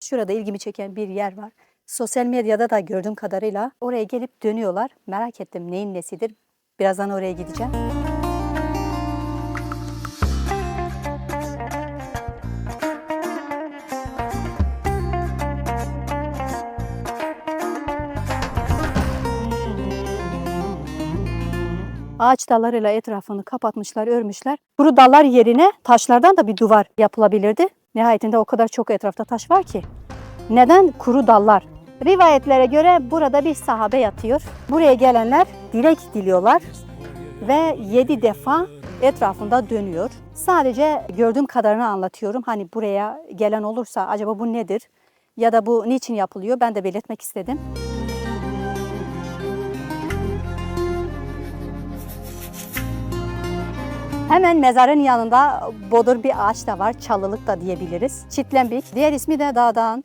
Şurada ilgimi çeken bir yer var. Sosyal medyada da gördüğüm kadarıyla oraya gelip dönüyorlar. Merak ettim neyin nesidir. Birazdan oraya gideceğim. Ağaç dallarıyla etrafını kapatmışlar, örmüşler. Kuru dallar yerine taşlardan da bir duvar yapılabilirdi. Nihayetinde o kadar çok etrafta taş var ki. Neden kuru dallar? Rivayetlere göre burada bir sahabe yatıyor. Buraya gelenler dilek diliyorlar ve yedi defa etrafında dönüyor. Sadece gördüğüm kadarını anlatıyorum. Hani buraya gelen olursa acaba bu nedir? Ya da bu niçin yapılıyor? Ben de belirtmek istedim. Hemen mezarın yanında bodur bir ağaç da var. Çalılık da diyebiliriz. Çitlenbik. Diğer ismi de dağdan.